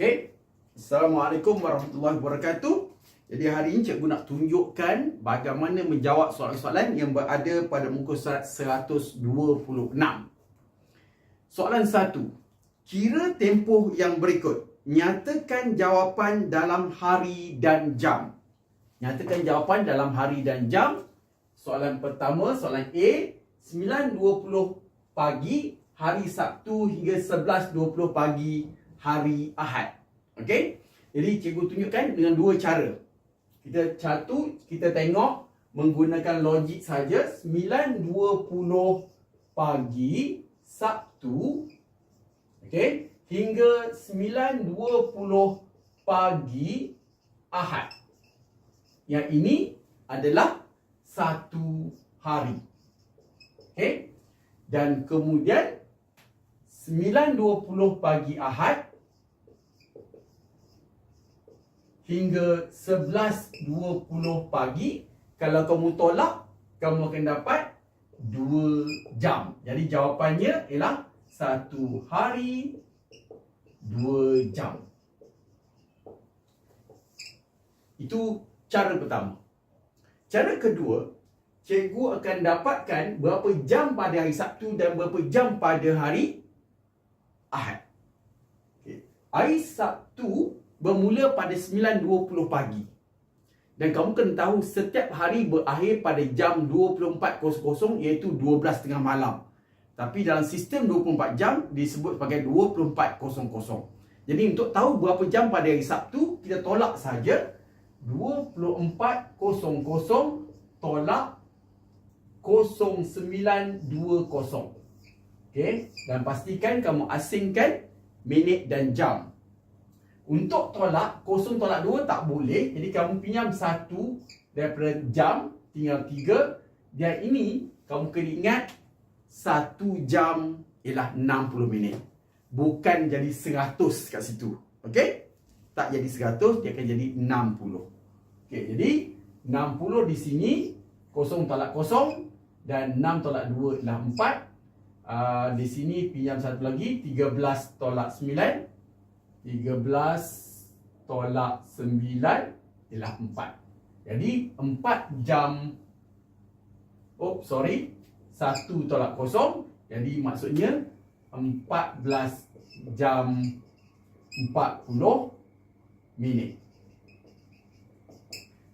Okey. Assalamualaikum warahmatullahi wabarakatuh. Jadi hari ini cikgu nak tunjukkan bagaimana menjawab soalan-soalan yang berada pada muka surat 126. Soalan 1. Kira tempoh yang berikut. Nyatakan jawapan dalam hari dan jam. Nyatakan jawapan dalam hari dan jam. Soalan pertama, soalan A, 9.20 pagi hari Sabtu hingga 11.20 pagi hari Ahad. Okey? Jadi cikgu tunjukkan dengan dua cara. Kita satu, kita tengok menggunakan logik saja 9.20 pagi Sabtu okey hingga 9.20 pagi Ahad. Yang ini adalah satu hari. Okey? Dan kemudian 9.20 pagi Ahad hingga 11.20 pagi kalau kamu tolak kamu akan dapat 2 jam. Jadi jawapannya ialah satu hari 2 jam. Itu cara pertama. Cara kedua, cikgu akan dapatkan berapa jam pada hari Sabtu dan berapa jam pada hari Ahad. Okay. Hari Sabtu bermula pada 9.20 pagi. Dan kamu kena tahu setiap hari berakhir pada jam 24.00 iaitu 12.30 malam. Tapi dalam sistem 24 jam disebut sebagai 24.00. Jadi untuk tahu berapa jam pada hari Sabtu, kita tolak saja 24.00 tolak 0920. Okey, dan pastikan kamu asingkan minit dan jam. Untuk tolak, kosong tolak dua tak boleh. Jadi kamu pinjam satu daripada jam, tinggal tiga. Dan ini, kamu kena ingat, satu jam ialah 60 minit. Bukan jadi 100 kat situ. Okey? Tak jadi 100, dia akan jadi 60. Okey, jadi 60 di sini, kosong tolak kosong. Dan 6 tolak 2 ialah 4. Uh, di sini pinjam satu lagi, 13 tolak 9. 13 tolak 9 ialah 4. Jadi 4 jam Oh sorry 1 tolak kosong Jadi maksudnya 14 jam 40 minit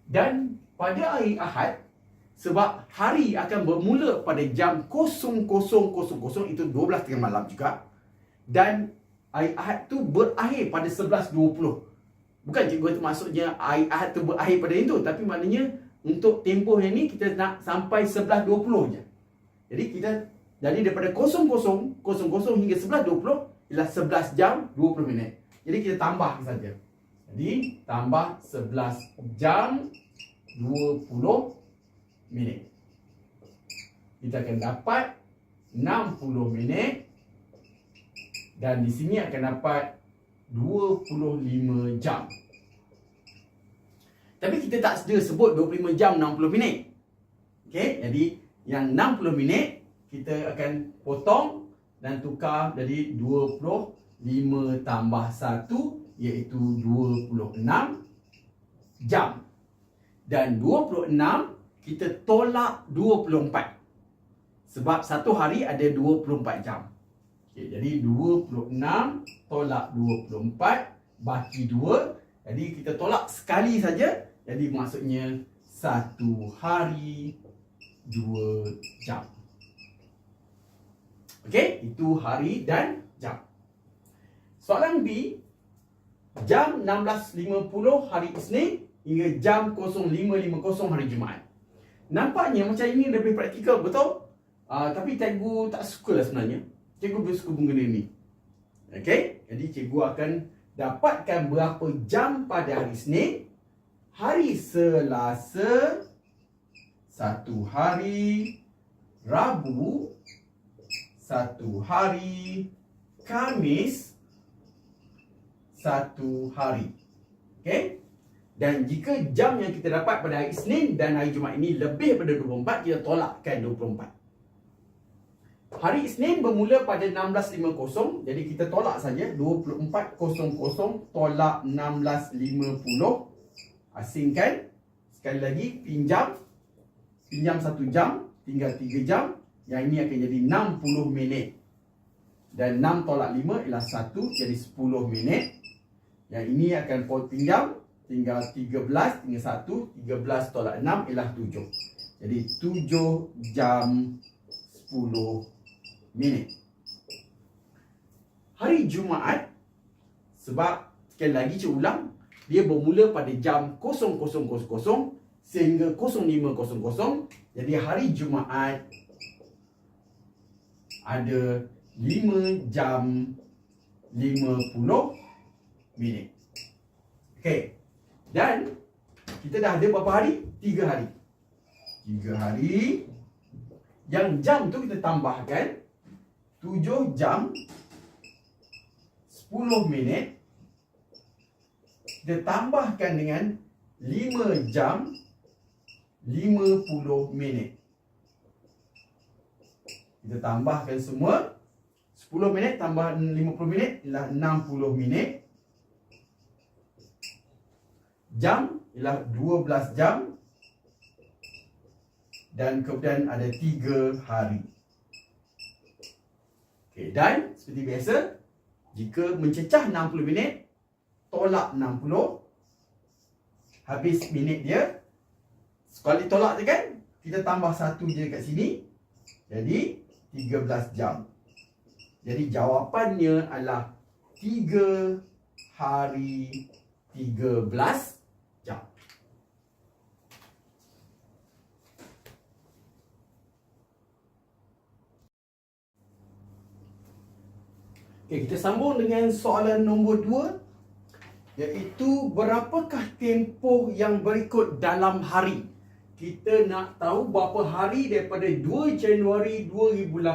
Dan pada hari Ahad sebab hari akan bermula pada jam 00.00 itu 12 malam juga dan Ahad tu berakhir pada 11.20. Bukan cikgu itu maksudnya Ahad tu berakhir pada itu. Tapi maknanya untuk tempoh yang ni kita nak sampai 11.20 je. Jadi kita jadi daripada 00.00 hingga 11.20 ialah 11 jam 20 minit. Jadi kita tambah saja. Jadi tambah 11 jam 20 minit. Kita akan dapat 60 minit dan di sini akan dapat 25 jam. Tapi kita tak sedia sebut 25 jam 60 minit. Okey, jadi yang 60 minit kita akan potong dan tukar jadi 25 tambah 1 iaitu 26 jam. Dan 26 kita tolak 24. Sebab satu hari ada 24 jam. Okay, jadi 26 tolak 24 baki 2. Jadi kita tolak sekali saja. Jadi maksudnya satu hari dua jam. Okey, itu hari dan jam. Soalan B, jam 16.50 hari Isnin hingga jam 05.50 hari Jumaat. Nampaknya macam ini lebih praktikal, betul? Uh, tapi cikgu tak suka lah sebenarnya cikgu bersuka mengenai ini. Okey, jadi cikgu akan dapatkan berapa jam pada hari Senin, hari Selasa, satu hari Rabu, satu hari Kamis, satu hari. Okey? Dan jika jam yang kita dapat pada hari Isnin dan hari Jumaat ini lebih daripada 24, kita tolakkan 24. Hari Isnin bermula pada 16.50 Jadi kita tolak saja 24.00 tolak 16.50 Asingkan Sekali lagi pinjam Pinjam 1 jam Tinggal 3 jam Yang ini akan jadi 60 minit. Dan 6 tolak 5 ialah 1 Jadi 10 minit. Yang ini akan pinjam Tinggal 13 Tinggal 1 13 tolak 6 ialah 7 Jadi 7 jam 10 minit. Hari Jumaat sebab sekali lagi saya ulang dia bermula pada jam 00.00 sehingga 05.00 jadi hari Jumaat ada 5 jam 50 minit. Okey. Dan kita dah ada berapa hari? 3 hari. 3 hari. Yang jam tu kita tambahkan 7 jam 10 minit kita tambahkan dengan 5 jam 50 minit. Kita tambahkan semua 10 minit tambah 50 minit ialah 60 minit. Jam ialah 12 jam dan kemudian ada 3 hari Okay, dan seperti biasa, jika mencecah 60 minit, tolak 60, habis minit dia, sekali tolak je kan, kita tambah satu je kat sini, jadi 13 jam. Jadi jawapannya adalah 3 hari 13 Okay, kita sambung dengan soalan nombor dua Iaitu berapakah tempoh yang berikut dalam hari? Kita nak tahu berapa hari daripada 2 Januari 2018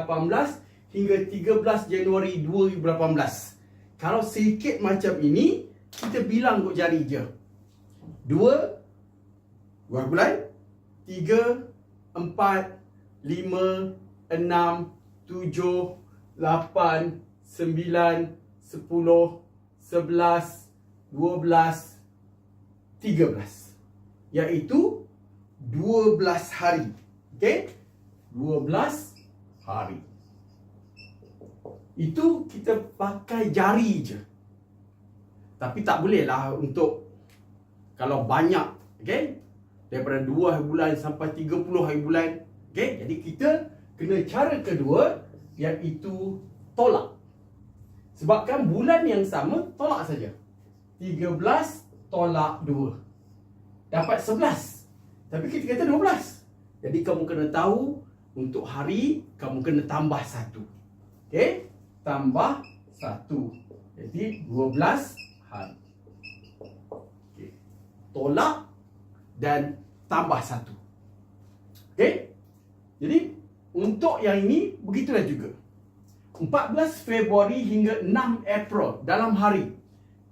Hingga 13 Januari 2018 Kalau sedikit macam ini Kita bilang kot jari je. 2 Dua bulan? 3 4 5 6 7 8 sembilan, sepuluh, sebelas, dua belas, tiga belas. Iaitu dua belas hari. Okey? Dua belas hari. Itu kita pakai jari je. Tapi tak boleh lah untuk kalau banyak. Okey? Daripada dua hari bulan sampai tiga puluh hari bulan. Okey? Jadi kita kena cara kedua iaitu tolak. Sebabkan bulan yang sama tolak saja. 13 tolak 2. Dapat 11. Tapi kita kata 12. Jadi kamu kena tahu untuk hari kamu kena tambah 1. Okey? Tambah 1. Jadi 12 hari. Okey. Tolak dan tambah 1. Okey? Jadi untuk yang ini begitulah juga. 14 Februari hingga 6 April dalam hari.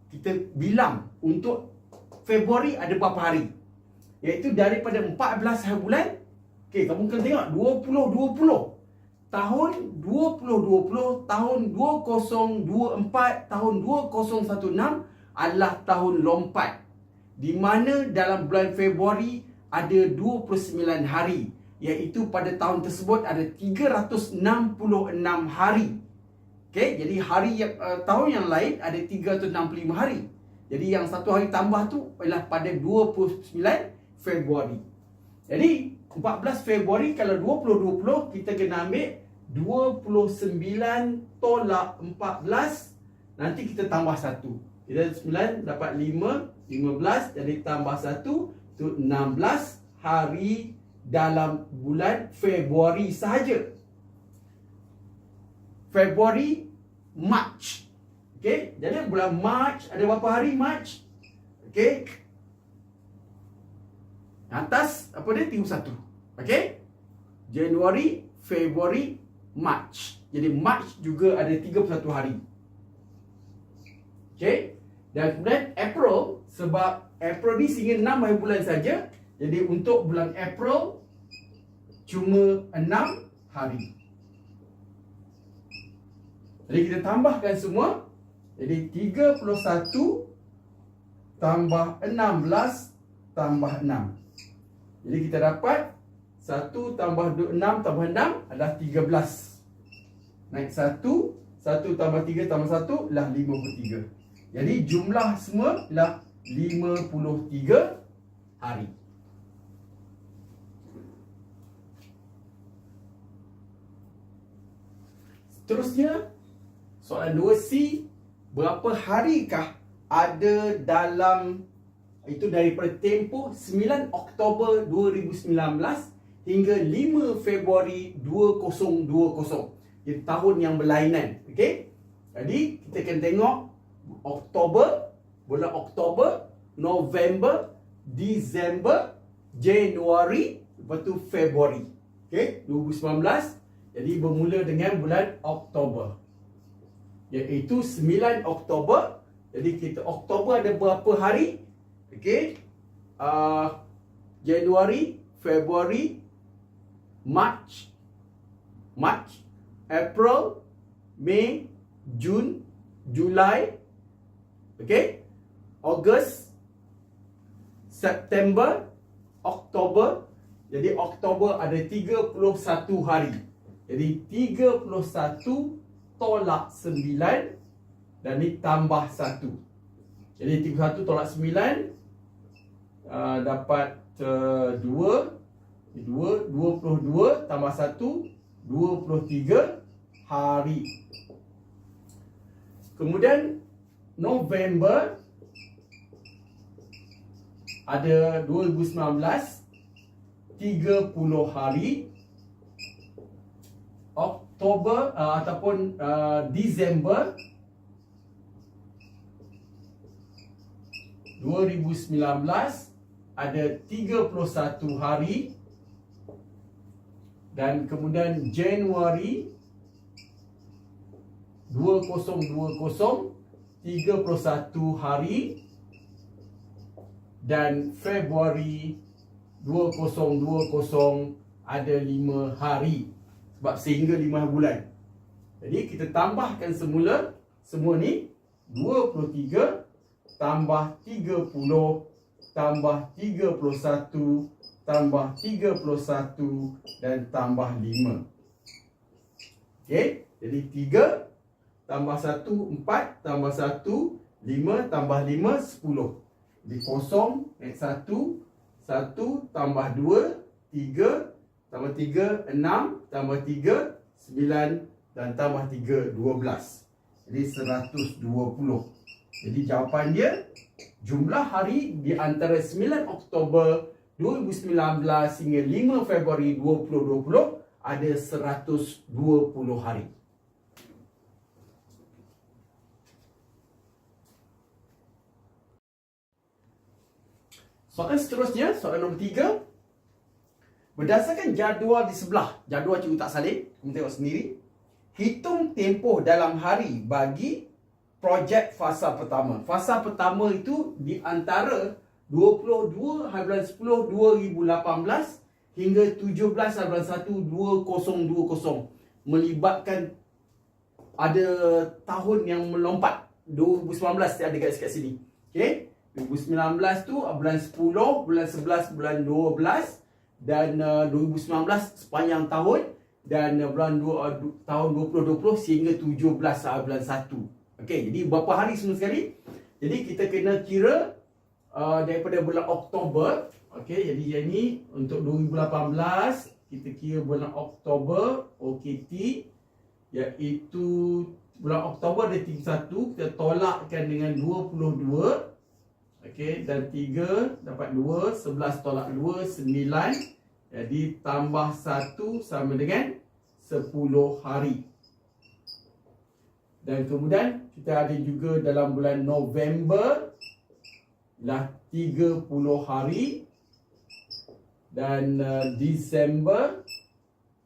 Kita bilang untuk Februari ada berapa hari? Iaitu daripada 14 hari bulan okey kamu kena tengok 2020 tahun 2020 tahun 2024 tahun 2016 adalah tahun lompat. Di mana dalam bulan Februari ada 29 hari iaitu pada tahun tersebut ada 366 hari. Okey, jadi hari uh, tahun yang lain ada 365 hari. Jadi yang satu hari tambah tu ialah pada 29 Februari. Jadi 14 Februari kalau 2020 kita kena ambil 29 tolak 14 nanti kita tambah 1. Kita 9 dapat 5, 15 jadi tambah 1 tu 16 hari dalam bulan Februari sahaja. Februari, March. Okey, jadi bulan March ada berapa hari March? Okey. Atas apa dia? Tinggal satu. Okey. Januari, Februari, March. Jadi March juga ada 31 hari. Okey. Dan kemudian April sebab April ni sehingga 6 hari bulan saja jadi untuk bulan April cuma 6 hari. Jadi kita tambahkan semua. Jadi 31 tambah 16 tambah 6. Jadi kita dapat 1 tambah 6 tambah 6 adalah 13. Naik 1, 1 tambah 3 tambah 1 adalah 53. Jadi jumlah semua adalah 53 hari. Seterusnya, soalan 2C, berapa harikah ada dalam itu daripada tempoh 9 Oktober 2019 hingga 5 Februari 2020. Itu tahun yang berlainan, okey? Jadi kita akan tengok Oktober, bulan Oktober, November, Disember, Januari, lepas tu Februari. Okey, 2019 jadi bermula dengan bulan Oktober. Iaitu 9 Oktober. Jadi kita Oktober ada berapa hari? Okey. Uh, Januari, Februari, March, March, April, May, June, July, okey, August, September, Oktober. Jadi Oktober ada 31 hari. Jadi 31 tolak 9 dan ni tambah 1. Jadi 31 tolak 9 uh, dapat uh, 2 2 22 tambah 1 23 hari. Kemudian November ada 2019 30 hari Oktober uh, ataupun uh, Disember 2019 ada 31 hari dan kemudian Januari 2020 31 hari dan Februari 2020 ada 5 hari sebab sehingga 5 bulan. Jadi kita tambahkan semula semua ni 23 tambah 30 tambah 31 tambah 31 dan tambah 5. Okey, jadi 3 tambah 1 4 tambah 1 5 tambah 5 10. Jadi kosong naik 1 1 tambah 2 3 tambah 3, 6, tambah 3, 9 dan tambah 3, 12. Jadi 120. Jadi jawapan dia, jumlah hari di antara 9 Oktober 2019 hingga 5 Februari 2020 ada 120 hari. Soalan seterusnya, soalan nombor 3. Berdasarkan jadual di sebelah, jadual cikgu tak salin, kamu tengok sendiri. Hitung tempoh dalam hari bagi projek fasa pertama. Fasa pertama itu di antara 22 hari bulan 10 2018 hingga 17 hari bulan 1 2020 melibatkan ada tahun yang melompat 2019 ada kat kat sini. Okey. 2019 tu bulan 10, bulan 11, bulan 12 dan uh, 2019 sepanjang tahun dan uh, bulan dua, uh, tahun 2020 sehingga 17 uh, bulan 1. Okey, jadi berapa hari semua sekali? Jadi kita kena kira uh, daripada bulan Oktober. Okey, jadi yang ni untuk 2018 kita kira bulan Oktober OKT iaitu bulan Oktober ada 31 kita tolakkan dengan 22 Okey, dan 3 dapat 2, 11 tolak 2, 9. Jadi tambah 1 sama dengan 10 hari. Dan kemudian kita ada juga dalam bulan November lah 30 hari dan uh, Disember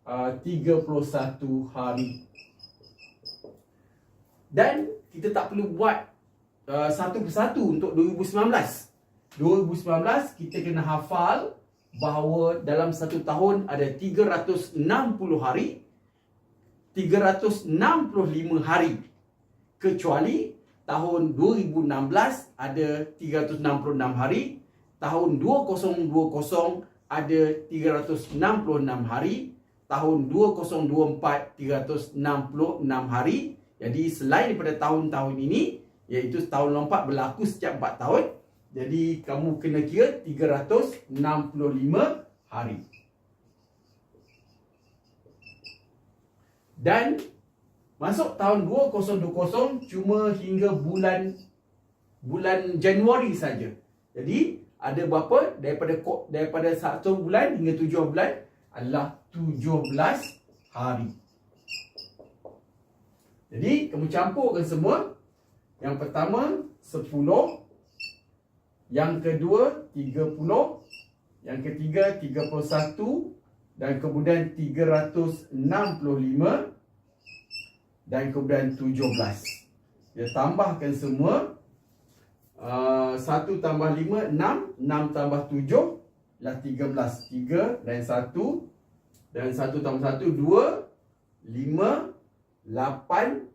uh, 31 hari. Dan kita tak perlu buat Uh, satu persatu untuk 2019. 2019 kita kena hafal bahawa dalam satu tahun ada 360 hari 365 hari. Kecuali tahun 2016 ada 366 hari, tahun 2020 ada 366 hari, tahun 2024 366 hari. Jadi selain daripada tahun-tahun ini iaitu tahun lompat berlaku setiap 4 tahun, jadi kamu kena kira 365 hari. Dan masuk tahun 2020 cuma hingga bulan bulan Januari saja. Jadi ada berapa daripada daripada satu bulan hingga tujuh bulan adalah tujuh belas hari. Jadi kamu campurkan semua. Yang pertama sepuluh, yang kedua tiga puluh, yang ketiga tiga puluh satu dan kemudian tiga ratus enam puluh lima dan kemudian 17. Dia tambahkan semua. Uh, 1 tambah 5, 6. 6 tambah 7 lah 13. 3 dan 1. Dan 1 tambah 1, 2. 5, 8,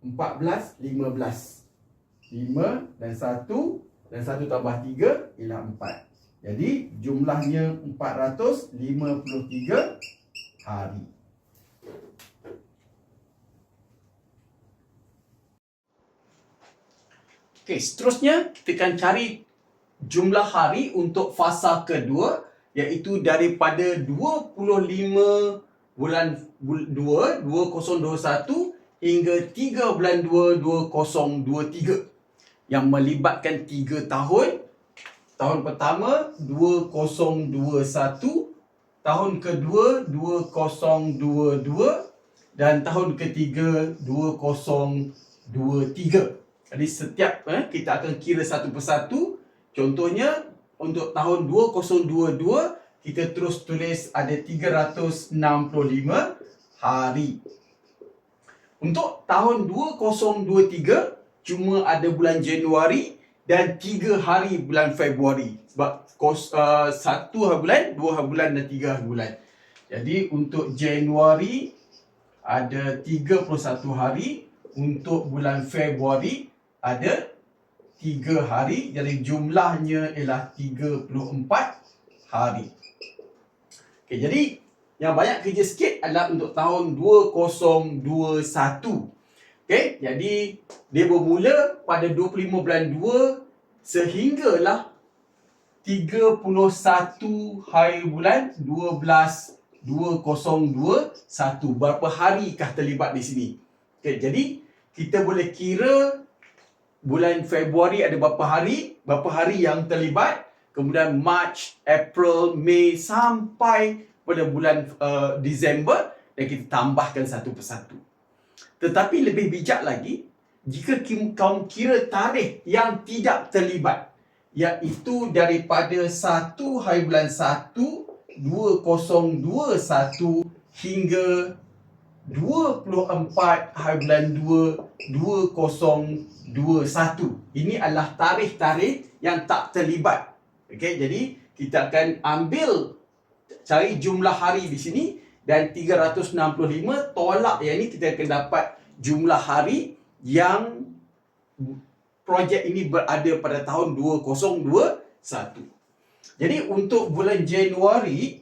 14, 15. 5 dan 1. Dan 1 tambah 3 ialah 4. Jadi jumlahnya 453 hari. Okey, seterusnya kita akan cari jumlah hari untuk fasa kedua iaitu daripada 25 bulan 2 2021 hingga 3 bulan 2 2023 yang melibatkan 3 tahun. Tahun pertama 2021, tahun kedua 2022 dan tahun ketiga 2023. Jadi setiap eh, kita akan kira satu persatu. Contohnya untuk tahun 2022 kita terus tulis ada 365 hari. Untuk tahun 2023 cuma ada bulan Januari dan 3 hari bulan Februari. Sebab kos, uh, satu hari bulan, dua hari bulan dan tiga hari bulan. Jadi untuk Januari ada 31 hari. Untuk bulan Februari ada tiga hari jadi jumlahnya ialah 34 hari. Okey jadi yang banyak kerja sikit adalah untuk tahun 2021. Okey jadi dia bermula pada 25 bulan 2 sehinggalah 31 hari bulan 12 2021 berapa harikah terlibat di sini. Okey jadi kita boleh kira bulan Februari ada berapa hari, berapa hari yang terlibat, kemudian March, April, Mei sampai pada bulan uh, Disember dan kita tambahkan satu persatu. Tetapi lebih bijak lagi, jika kamu kira tarikh yang tidak terlibat, iaitu daripada 1 hari bulan 1, 2021 hingga 24 hari bulan 2 2021. Ini adalah tarikh-tarikh yang tak terlibat. Okey, jadi kita akan ambil cari jumlah hari di sini dan 365 tolak yang ini kita akan dapat jumlah hari yang projek ini berada pada tahun 2021. Jadi untuk bulan Januari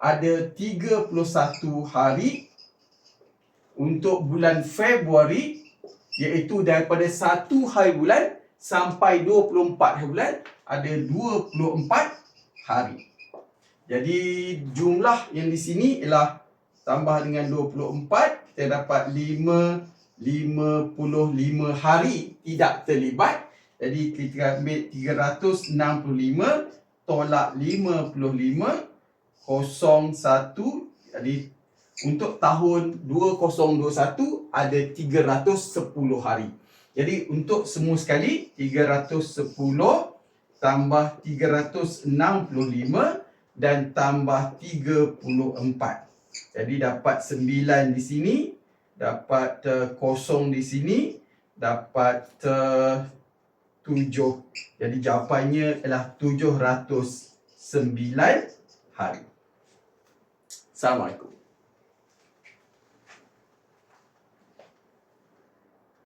ada 31 hari untuk bulan Februari iaitu daripada 1 hari bulan sampai 24 hari bulan ada 24 hari. Jadi jumlah yang di sini ialah tambah dengan 24 kita dapat 5 55 hari tidak terlibat. Jadi kita ambil 365 tolak 55 01 jadi untuk tahun 2021 ada 310 hari. Jadi untuk semua sekali 310 tambah 365 dan tambah 34. Jadi dapat 9 di sini, dapat uh, kosong di sini, dapat uh, 7. Jadi jawapannya ialah 709 hari. Assalamualaikum.